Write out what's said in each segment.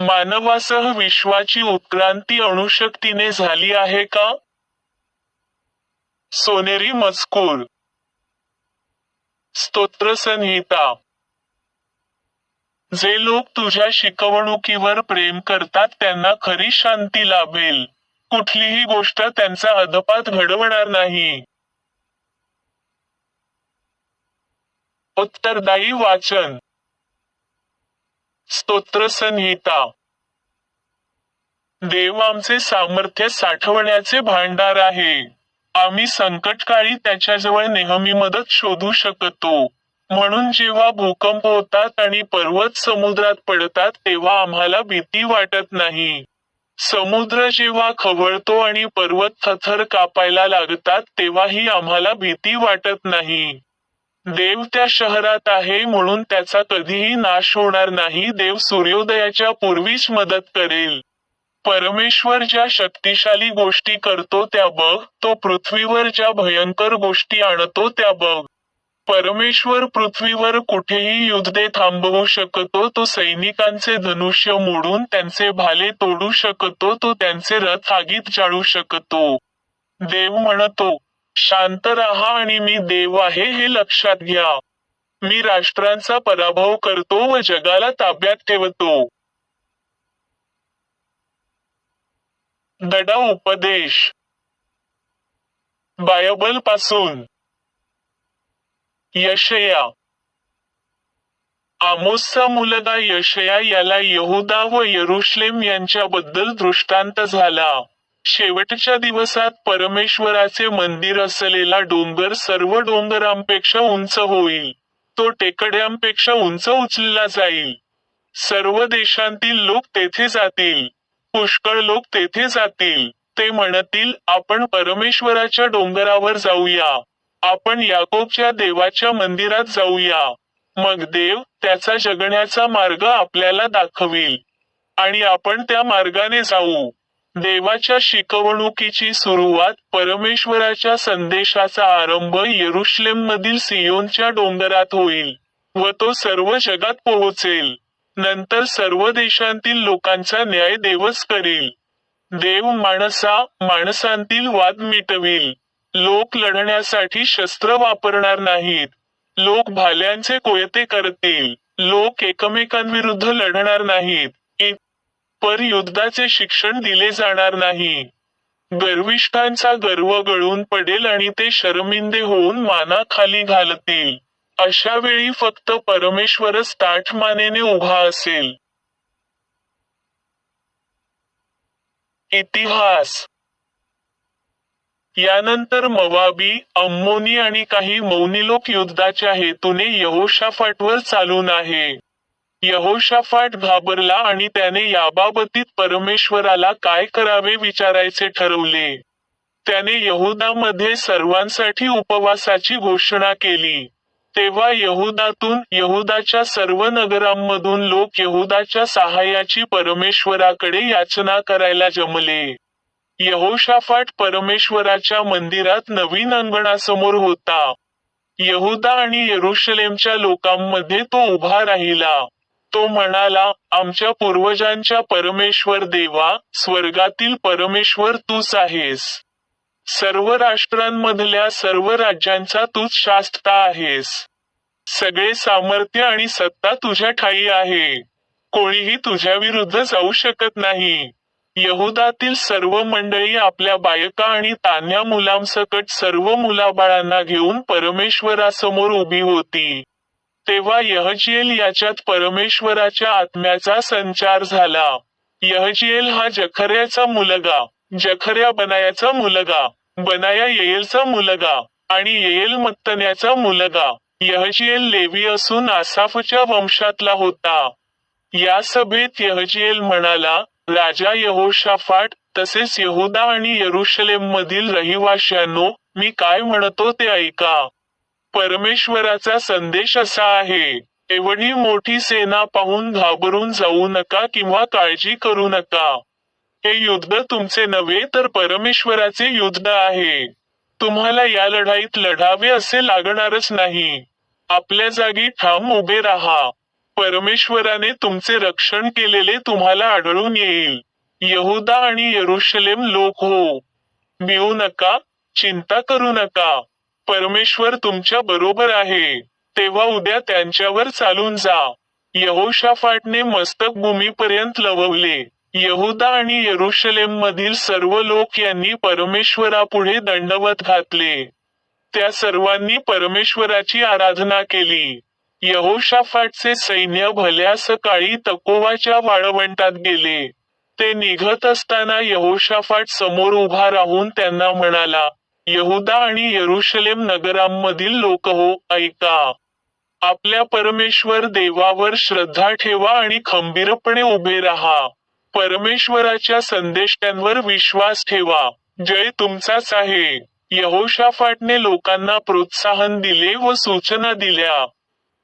मानवासह विश्वाची उत्क्रांती अणुशक्तीने झाली आहे का? सोनेरी मजकूर. स्तोत्रसंहिता जे लोक तुझ्या शिकवणुकीवर प्रेम करतात त्यांना खरी शांती लाभेल. कुठलीही गोष्ट त्यांचा अधपात घडवणार नाही. उत्तरदायी वाचन. स्तोत्र संहिता. देव आमचे सामर्थ्य साठवण्याचे भांडार आहे. आम्ही संकटकाळी त्याच्याजवळ नेहमी मदत शोधू शकतो. म्हणून जेव्हा भूकंप होतात आणि पर्वत समुद्रात पडतात तेव्हा आम्हाला भीती वाटत नाही. समुद्र जेव्हा खवळतो आणि पर्वत थथर कापायला लागतात तेव्हाही आम्हाला भीती वाटत नाही. देव त्या शहरात आहे म्हणून त्याचा कधीही नाश होणार नाही. देव सूर्योदयाच्या पूर्वीच मदत करेल. परमेश्वर ज्या शक्तिशाली गोष्टी करतो त्या बघ. तो पृथ्वीवर ज्या भयंकर गोष्टी आणतो त्या बघ. परमेश्वर पृथ्वीवर कुठेही युद्धे थांबवू शकतो तो सैनिकांचे धनुष्य मोडून त्यांचे भाले तोडू शकतो तो त्यांचे रथ आगीत जाळू शकतो. देव म्हणतो शांत राहा आणि मी देव आहे हे लक्षात घ्या. मी राष्ट्रांचा पराभव करतो व जगाला ताब्यात ठेवतो. दडा उपदेश. बायबलपासून. यशया. आमोसचा मुलगा यशया याला यहुदा व यरुश्लेम यांच्याबद्दल दृष्टांत झाला. शेवटच्या दिवसात परमेश्वराचे मंदिर असलेला डोंगर सर्व डोंगरांपेक्षा उंच होईल. तो टेकड्यांपेक्षा उंच उचलला जाईल. सर्व देशांतील लोक तेथे जातील. पुष्कळ लोक तेथे जातील. ते म्हणतील आपण परमेश्वराच्या डोंगरावर जाऊया. आपण याकोबच्या देवाच्या मंदिरात जाऊया. मग देव त्याचा जगण्याचा मार्ग आपल्याला दाखवील. आणि आपण त्या मार्गाने जाऊ. देवाच्या शिकवणुकीची सुरुवात परमेश्वराच्या संदेशाचा आरंभ येरुश्लेम मधील सियोनच्या डोंगरात होईल व तो सर्व जगात पोहोचेल. नंतर सर्व देशांतील लोकांचा न्याय देवच करेल. देव माणसा माणसांतील वाद मिटविल. लोक लढण्यासाठी शस्त्र वापरणार नाहीत. लोक भाल्यांचे कोयते करतील. लोक एकमेकांविरुद्ध लढणार नाहीत. पर युद्धाचे शिक्षण दिले जाणार नाही. गर्विष्ठांचा गर्व गळून पडेल आणि ते शरमिंदे होऊन माना खाली घालतील. अशा वेळी फक्त परमेश्वरच ताठ मानेने उभा असेल. इतिहास. यानंतर मवाबी अम्मोनी आणि काही मौनी लोक युद्धाच्या हेतूने यहोशाफाटवर चालून आहे. यहोशाफाट घाबरला आणि त्याने याबाबतीत परमेश्वराला काय करावे विचारायचे ठरवले. त्याने यहुदामध्ये सर्वांसाठी उपवासाची घोषणा केली. तेव्हा यहुदातून यहुदाच्या सर्व नगरांमधून लोक यहुदाच्या सहाय्याची परमेश्वराकडे याचना करायला जमले. यहोशाफाट परमेश्वराच्या मंदिरात नवीन अंगणासमोर होता. यहुदा आणि येरुशलेमच्या लोकांमध्ये तो उभा राहिला. तो म्हणाला आमच्या पूर्वजांच्या परमेश्वर देवा स्वर्गातील परमेश्वर तूच आहेस. सर्व राष्ट्रांमधल्या सर्व राज्यांचा तूच शास्त्रा आहेस. सगळे सामर्थ्य आणि सत्ता तुझ्या ठाई आहे. कोणीही तुझ्या विरुद्ध जाऊ शकत नाही. यहुदातील सर्व मंडळी आपल्या बायका आणि तान्या मुलांसकट सर्व मुलाबाळांना घेऊन परमेश्वरासमोर उभी होती. तेव्हा यहजीएल याच्यात परमेश्वराच्या आत्म्याचा संचार झाला. यहजिएल हा जखऱ्याचा मुलगा जखऱ्या बनायाचा मुलगा बनाया येएलचा मुलगा आणि येएल मत्तन्याचा मुलगा. यहजिएल लेवी असून आसाफच्या वंशातला होता. या सभेत यहजीएल म्हणाला राजा यहोशाफाट तसेच यहुदा आणि यरुशलेम मधील रहिवाशांनो मी काय म्हणतो ते ऐका. परमेश्वराचा संदेश असा आहे एवढी मोठी सेना पाहून घाबरून जाऊ नका किंवा काळजी करू नका. हे युद्ध तुमचे नव्हे तर परमेश्वराचे युद्ध आहे. तुम्हाला या लढाईत लढावे असे लागणारच नाही. आपल्या जागी ठाम उभे राहा. परमेश्वराने तुमचे रक्षण केलेले तुम्हाला आढळून येईल. यहुदा आणि यरुशलेम लोक हो. मिळू नका चिंता करू नका. परमेश्वर तुमच्या बरोबर आहे. तेव्हा उद्या त्यांच्यावर चालून जा. यहोशाफाटने मस्तक भूमीपर्यंत लववले. यहुदा आणि यरुशलेम मधील सर्व लोक यांनी परमेश्वरापुढे दंडवत घातले. त्या सर्वांनी परमेश्वराची आराधना केली. यहोशाफाटचे सैन्य भल्या सकाळी तकोवाच्या वाळवंटात गेले. ते निघत असताना यहोशाफाट समोर उभा राहून त्यांना म्हणाला यहुदा आणि यरुशलेम नगरांमधील लोक हो ऐका. आपल्या परमेश्वर देवावर श्रद्धा ठेवा आणि खंबीरपणे उभे राहा. परमेश्वराच्या संदेशांवर विश्वास ठेवा. जय तुमचाच आहे यहोशाफाटने लोकांना प्रोत्साहन दिले व सूचना दिल्या.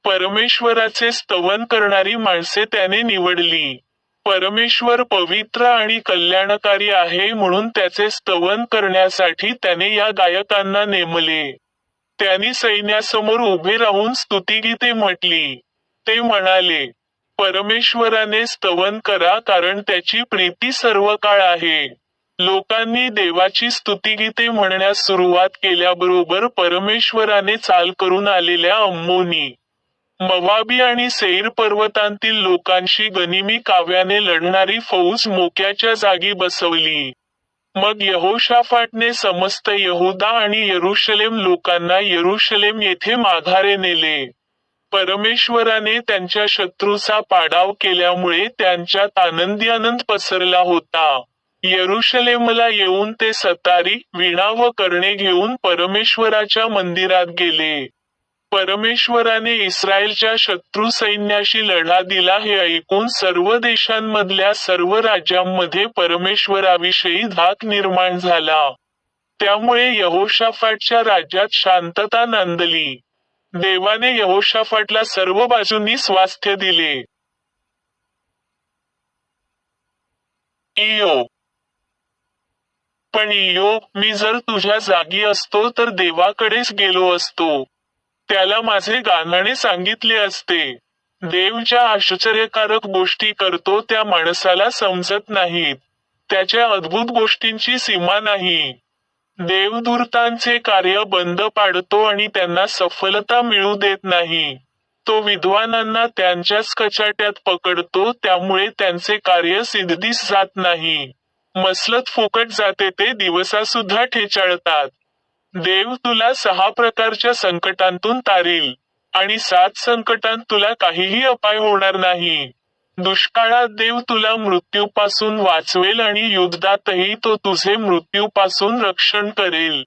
परमेश्वराचे स्तवन करणारी माणसे त्याने निवडली. परमेश्वर पवित्र आणि कल्याणकारी आहे म्हणून त्याचे स्तवन करण्यासाठी त्याने या गायकांना नेमले. त्यांनी सैन्यासमोर उभे राहून स्तुतिगीते म्हटली. ते म्हणाले परमेश्वराने स्तवन करा कारण त्याची प्रीती सर्व काळ आहे. लोकांनी देवाची स्तुतिगीते म्हणण्यास सुरुवात केल्याबरोबर परमेश्वराने चाल करून आलेल्या अम्मोनी मवाबी आणि सैर पर्वतांतील लोकांशी गनिमी काव्याने लढणारी फौज मोक्याच्या जागी बसवली. मग यहोशाफाटने समस्त यहुदा आणि यरुशलेम लोकांना यरुशलेम येथे माघारे नेले. परमेश्वराने त्यांच्या शत्रूचा पाडाव केल्यामुळे त्यांच्यात आनंदी आनंद पसरला होता. यरुशलेमला येऊन ते सतारी विणा व करणे घेऊन परमेश्वराच्या मंदिरात गेले. परमेश्वराने इस्रायलच्या शत्रू सैन्याशी लढा दिला हे ऐकून सर्व देशांमधल्या सर्व राज्यांमध्ये परमेश्वराविषयी धाक निर्माण झाला. त्यामुळे यहोशाफाटच्या राज्यात शांतता नांदली. देवाने यहोशाफाटला सर्व बाजूंनी स्वास्थ्य दिले. इयो पण इयो मी जर तुझ्या जागी असतो तर देवाकडेच गेलो असतो. त्याला माझे गाणाने सांगितले असते. देव ज्या आश्चर्यकारक गोष्टी करतो त्या माणसाला समजत नाहीत. त्याच्या अद्भुत गोष्टींची सीमा नाही. देवदूतांचे कार्य बंद पाडतो आणि त्यांना सफलता मिळू देत नाही. तो विद्वानांना त्यांच्याच कचाट्यात पकडतो त्यामुळे त्यांचे कार्य सिद्धीस जात नाही. मसलत फुकट जाते ते दिवसा सुद्धा ठेचाळतात. देव तुला सहा प्रकारच्या संकटांतून तारील आणि सात संकटांत तुला काहीही अपाय होणार नाही. दुष्काळात देव तुला मृत्यूपासून वाचवेल आणि युद्धातही तो तुझे मृत्यूपासून रक्षण करेल.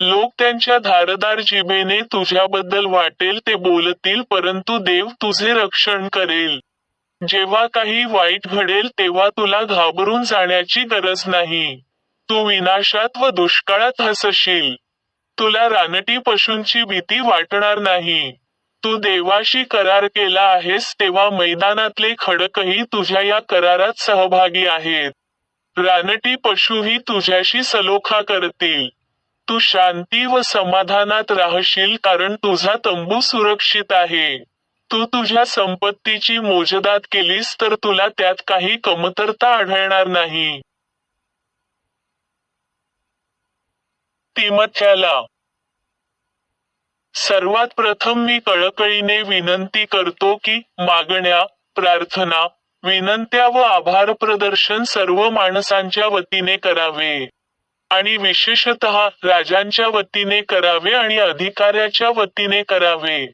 लोक त्यांच्या धारदार जिभेने तुझ्याबद्दल वाटेल ते बोलतील परंतु देव तुझे रक्षण करेल. जेव्हा काही वाईट घडेल तेव्हा तुला घाबरून जाण्याची गरज नाही. तू विनाशात व दुष्काळात हसशील. तुला रानटी पशूंची भीती वाटणार नाही. तू देवाशी करार केला आहेस तेव्हा मैदानातले खडकही तुझ्या या करारात सहभागी आहेत. रानटी पशुही तुझ्याशी सलोखा करतील. तू शांती व समाधानात राहशील कारण तुझा तंबू सुरक्षित आहे. तू तुझ्या संपत्तीची मोजदात केलीस तर तुला त्यात काही कमतरता आढळणार नाही. तिमथ्याला. सर्वात प्रथम मी कळकळीने विनंती करतो की मागण्या प्रार्थना विनंत्या व आभार प्रदर्शन सर्व माणसांच्या वतीने करावे आणि विशेषत राजांच्या वतीने करावे आणि अधिकाऱ्याच्या वतीने करावे.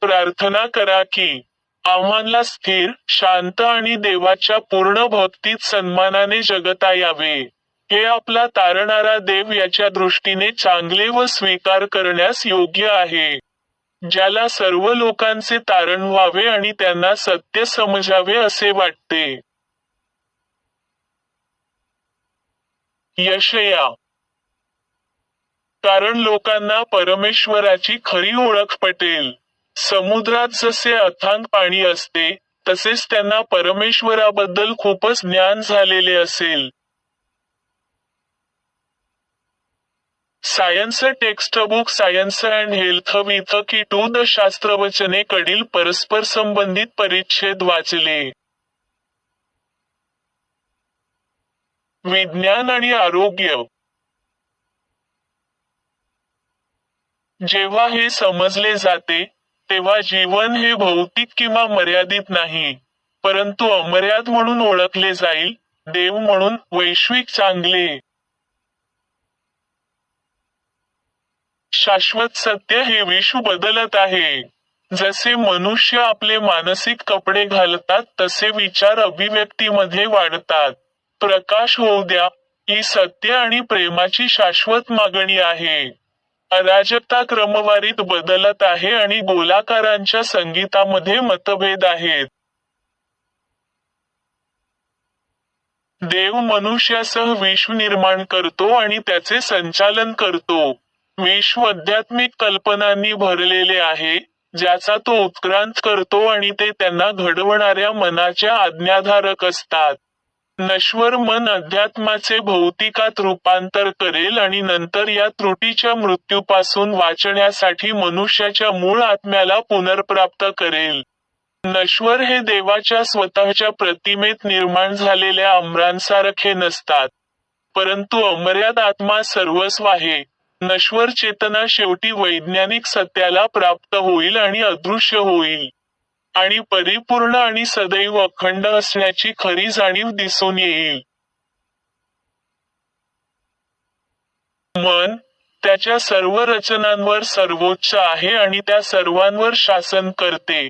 प्रार्थना करा की आव्हानला स्थिर शांत आणि देवाच्या पूर्ण भक्तीत सन्मानाने जगता यावे. हे आपला तारणारा देव याच्या दृष्टीने चांगले व स्वीकार करण्यास योग्य आहे. ज्याला सर्व लोकांचे तारण व्हावे आणि त्यांना सत्य समजावे असे वाटते. यशया. कारण लोकांना परमेश्वराची खरी ओळख पटेल. समुद्रात जसे अथांग पाणी असते तसेच त्यांना परमेश्वराबद्दल खूपच ज्ञान झालेले असेल. Science text book science and health with key to the शास्त्रवचने कडील परस्पर संबंधित परिच्छेद वाचले. विज्ञान आणि आरोग्य. जेव्हा हे समजले जाते तेव्हा जीवन हे भौतिक किंवा मर्यादित नाही परंतु अमर्याद म्हणून ओळखले जाईल देव म्हणून वैश्विक चांगले. शाश्वत सत्य हे विश्व बदलत आहे. जसे मनुष्य आपले मानसिक कपडे घालतात तसे विचार अभिव्यक्तीमध्ये वाढतात. प्रकाश होऊ द्या ही सत्य आणि प्रेमाची शाश्वत मागणी आहे. अराजकता क्रमवारीत बदलत आहे आणि गोलाकारांच्या संगीतामध्ये मतभेद आहेत. देव मनुष्यासह विश्व निर्माण करतो आणि त्याचे संचालन करतो. विश्व आध्यात्मिक कल्पनांनी भरलेले आहे ज्याचा तो उत्क्रांत करतो आणि ते त्यांना घडवणाऱ्या मनाच्या आज्ञाधारक असतात. नश्वर मन अध्यात्माचे भौतिकात रूपांतर करेल आणि नंतर या त्रुटीच्या मृत्यूपासून वाचण्यासाठी मनुष्याच्या मूळ आत्म्याला पुनर्प्राप्त करेल. नश्वर हे देवाच्या स्वतःच्या प्रतिमेत निर्माण झालेल्या अमरांसारखे नसतात परंतु अमर्याद आत्मा सर्वस्व आहे. नश्वर चेतना शेवटी वैज्ञानिक सत्याला प्राप्त होईल आणि अदृश्य होईल. आणि परिपूर्ण आणि सदैव अखंड असण्याची खरी जाणीव दिसून येईल. मन त्याच्या सर्व रचनांवर सर्वोच्च आहे आणि त्या सर्वांवर शासन करते.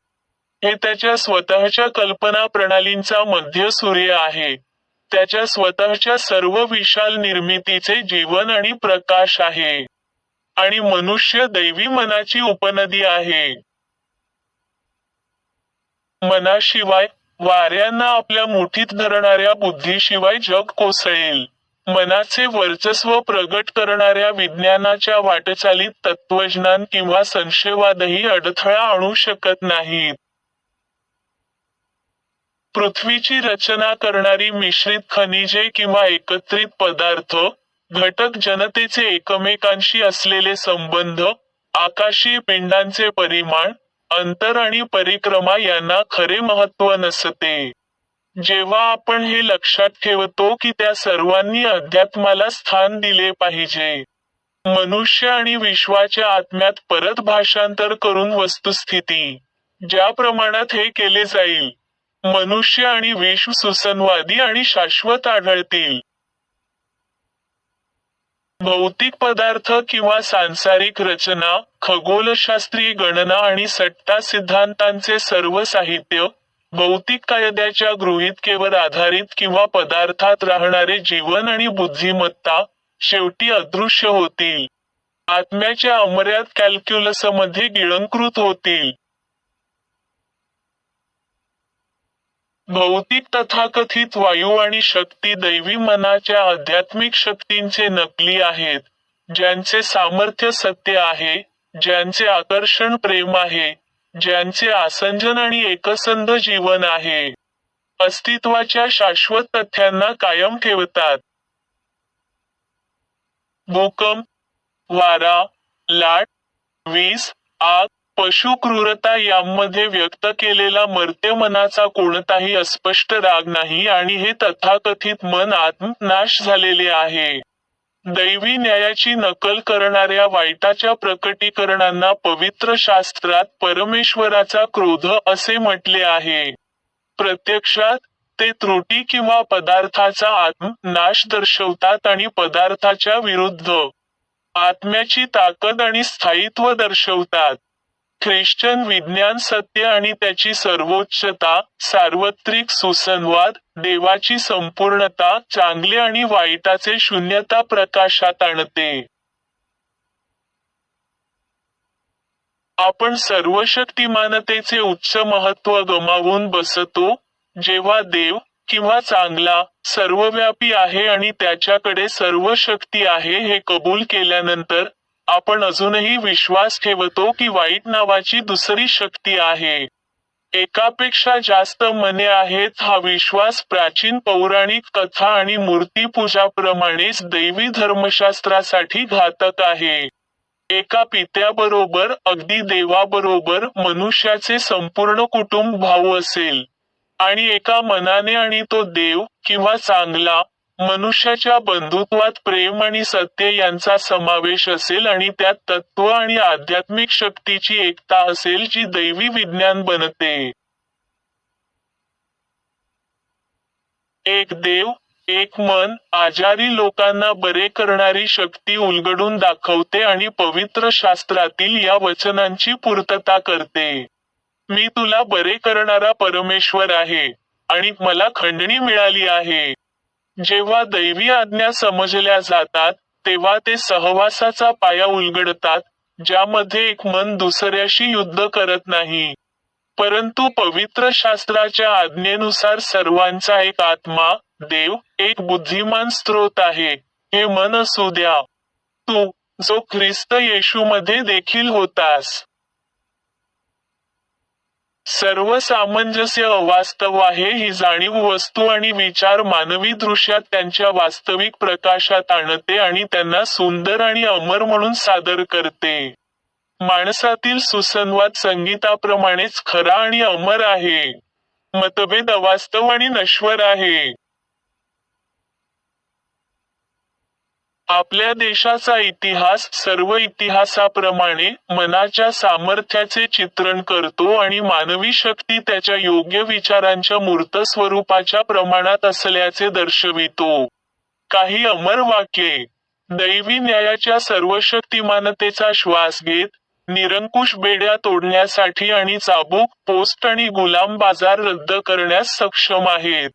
हे त्याच्या स्वतःच्या कल्पना प्रणालींचा मध्य सूर्य आहे. त्याच्या स्वतःच्या सर्व विशाल निर्मितीचे जीवन आणि प्रकाश आहे. आणि मनुष्य दैवी मनाची उपनदी आहे. मनाशिवाय वाऱ्यांना आपल्या मुठीत धरणाऱ्या बुद्धीशिवाय जग कोसळेल. मनाचे वर्चस्व प्रगट करणाऱ्या विज्ञानाच्या वाटचालीत तत्वज्ञान किंवा संशयवादही अडथळा आणू शकत नाहीत. पृथ्वीची रचना करणारी मिश्रित खनिजे किंवा एकत्रित पदार्थ घटक जनतेचे एकमेकांशी असलेले संबंध आकाशीय पिंडांचे परिमाण अंतर आणि परिक्रमा यांना खरे महत्त्व नसते. जेव्हा आपण हे लक्षात ठेवतो की त्या सर्वांनी अध्यात्माला स्थान दिले पाहिजे मनुष्य आणि विश्वाच्या आत्म्यात परत भाषांतर करून वस्तुस्थिती ज्या प्रमाणात हे केले जाईल मनुष्य आणि विश्व सुसंवादी आणि शाश्वत आढळतील. भौतिक पदार्थ किंवा सांसारिक रचना खगोलशास्त्रीय गणना आणि सट्टा सिद्धांतांचे सर्व साहित्य भौतिक कायद्याच्या गृहितकेवर आधारित किंवा पदार्थात राहणारे जीवन आणि बुद्धिमत्ता शेवटी अदृश्य होतील. आत्म्याच्या अमर्याद कॅल्क्युलसमध्ये गिळंकृत होतील. भौतिक तथाकथित वायू आणि शक्ती दैवी मनाच्या आध्यात्मिक शक्तींचे नकली आहेत ज्यांचे सामर्थ्य सत्य आहे ज्यांचे आकर्षण प्रेम आहे ज्यांचे आसंजन आणि एकसंध जीवन आहे. अस्तित्वाच्या शाश्वत तथ्यांना कायम ठेवतात. भूकंप वारा लाट वीज आग पशु क्रूरता यांमध्ये व्यक्त केलेला मर्त्य मनाचा कोणताही अस्पष्ट राग नाही आणि हे तथाकथित मन आत्म नाश झालेले आहे. दैवी न्यायाची नकल करणाऱ्या वाईटाच्या प्रकटीकरणांना पवित्र शास्त्रात परमेश्वराचा क्रोध असे म्हटले आहे. प्रत्यक्षात ते त्रुटी किंवा पदार्थाचा आत्म नाश दर्शवतात आणि पदार्थाच्या विरुद्ध आत्म्याची ताकद आणि स्थायित्व दर्शवतात. ख्रिश्चन विज्ञान सत्य आणि त्याची सर्वोच्चता सार्वत्रिक सुसंवाद देवाची संपूर्णता चांगले आणि वाईटाचे शून्यता प्रकाशात आणते. आपण सर्व शक्तिमानतेचे उच्च महत्त्व गमावून बसतो जेव्हा देव किंवा चांगला सर्वव्यापी आहे आणि त्याच्याकडे सर्व शक्ती आहे हे कबूल केल्यानंतर आपण अजूनही विश्वास ठेवतो की वाईट नावाची दुसरी शक्ती आहे. एकापेक्षा जास्त मने आहेत हा विश्वास प्राचीन पौराणिक कथा आणि मूर्तीपूजाप्रमाणेच दैवी धर्मशास्त्रासाठी घातक आहे. एका पित्याबरोबर अगदी देवाबरोबर मनुष्याचे संपूर्ण कुटुंब भाऊ असेल. आणि एका मनाने आणि तो देव किंवा चांगला मनुष्याच्या बंधुत्वात प्रेम आणि सत्य यांचा समावेश असेल आणि त्यात तत्व आणि आध्यात्मिक शक्तीची एकता असेल जी दैवी विज्ञान बनते. एक देव एक मन आजारी लोकांना बरे करणारी शक्ती उलगडून दाखवते आणि पवित्र शास्त्रातील या वचनांची पूर्तता करते. मी तुला बरे करणारा परमेश्वर आहे आणि मला खंडणी मिळाली आहे. जेव्हा दैवी आज्ञा समजल्या जातात तेव्हा ते सहवासाचा पाया उलगडतात ज्यामध्ये एक मन दुसऱ्याशी युद्ध करत नाही. परंतु पवित्र शास्त्राच्या आज्ञेनुसार सर्वांचा एक आत्मा देव एक बुद्धिमान स्रोत आहे. हे मन असू द्या. तू जो ख्रिस्त येशूमध्ये देखील होतास. सर्व सामंजस्य अवास्तव आहे ही जाणीव वस्तू आणि विचार मानवी दृश्यात त्यांच्या वास्तविक प्रकाशात आणते आणि त्यांना सुंदर आणि अमर म्हणून सादर करते. माणसातील सुसंवाद संगीताप्रमाणेच खरा आणि अमर आहे. मतभेद अवास्तव आणि नश्वर आहे. आपल्या देशाचा इतिहास सर्व इतिहासाप्रमाणे मनाच्या सामर्थ्याचे चित्रण करतो आणि मानवी शक्ती त्याच्या योग्य विचारांच्या मूर्त स्वरूपाच्या प्रमाणात असल्याचे दर्शवितो. काही अमर वाक्ये. दैवी न्यायाच्या सर्व शक्तिमानतेचा श्वास घेत निरंकुश बेड्या तोडण्यासाठी आणि चाबूक पोस्ट आणि गुलाम बाजार रद्द करण्यास सक्षम आहेत.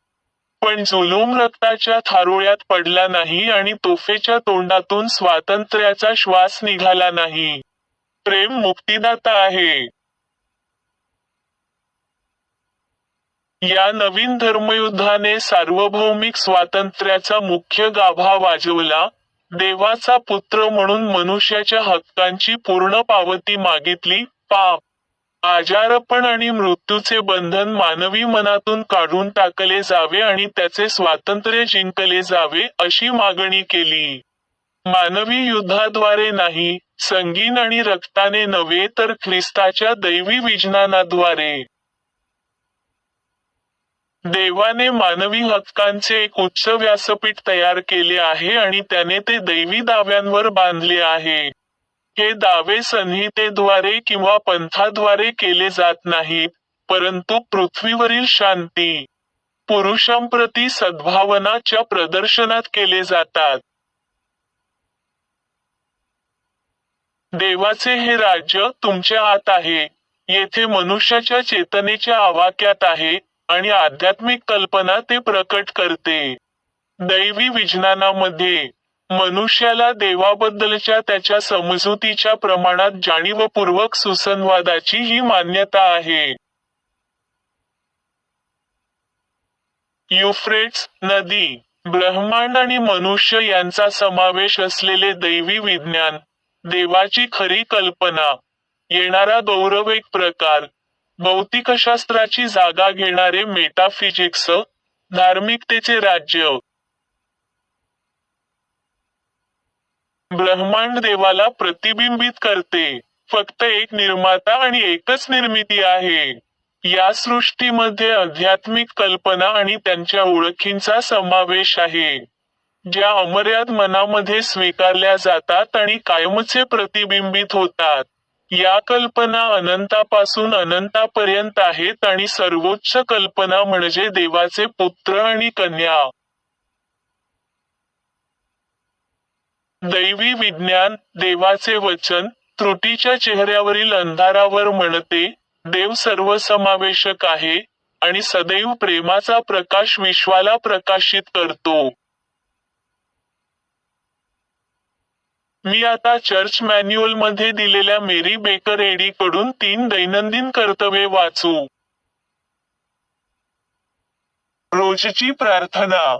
पण जुलूम रक्ताच्या थारोळ्यात पडला नाही आणि तोफेच्या तोंडातून स्वातंत्र्याचा श्वास निघाला नाही. प्रेम मुक्तिदाता आहे. या नवीन धर्मयुद्धाने सार्वभौमिक स्वातंत्र्याचा मुख्य गाभा वाजवला देवाचा पुत्र म्हणून मनुष्याच्या हक्कांची पूर्ण पावती मागितली पाप. आजारपण आणि मृत्यूचे बंधन मानवी मनातून काढून टाकले जावे आणि त्याचे स्वातंत्र्य जिंकले जावे अशी मागणी केली. मानवी युद्धाद्वारे नाही संगीन आणि रक्ताने नव्हे तर ख्रिस्ताच्या दैवी विज्ञानाद्वारे. देवाने मानवी हक्कांचे एक उच्च व्यासपीठ तयार केले आहे आणि त्याने ते दैवी दाव्यांवर बांधले आहे. हे दावे संहितेद्वारे किंवा पंथाद्वारे केले जात नाहीत परंतु पृथ्वीवरील शांती पुरुषांप्रती सद्भावनाच्या प्रदर्शनात केले जातात. देवाचे हे राज्य तुमच्या आत आहे येथे मनुष्याच्या चेतनेच्या आवाक्यात आहे आणि आध्यात्मिक कल्पना ते प्रकट करते. दैवी विज्ञानामध्ये मनुष्याला देवाबद्दलच्या त्याच्या समजुतीच्या प्रमाणात जाणीवपूर्वक सुसंवादाची ही मान्यता आहे. युफ्रेट्स नदी ब्रह्मांड आणि मनुष्य यांचा समावेश असलेले दैवी विज्ञान देवाची खरी कल्पना येणारा गौरव एक प्रकार भौतिकशास्त्राची जागा घेणारे मेटाफिजिक्स धार्मिकतेचे राज्य ब्रह्मांड देवाला प्रतिबिंबित करते. फक्त एक निर्माता आणि एकच निर्मिती आहे. या सृष्टीमध्ये आध्यात्मिक कल्पना आणि त्यांच्या ओळखींचा समावेश आहे. ज्या अमर्याद मनामध्ये स्वीकारल्या जातात आणि कायमचे प्रतिबिंबित होतात. या कल्पना अनंतापासून अनंतापर्यंत आहेत आणि सर्वोच्च कल्पना म्हणजे देवाचे पुत्र आणि कन्या. दैवी विज्ञान देवाचे वचन त्रुटीच्या चेहऱ्यावरील अंधारावर म्हणते देव सर्वसमावेशक आहे आणि सदैव प्रेमाचा प्रकाश विश्वाला प्रकाशित करतो. मी आता चर्च मॅन्युअलमध्ये दिलेल्या मेरी बेकर एडी कडून तीन दैनंदिन कर्तव्ये वाचू. रोजची प्रार्थना.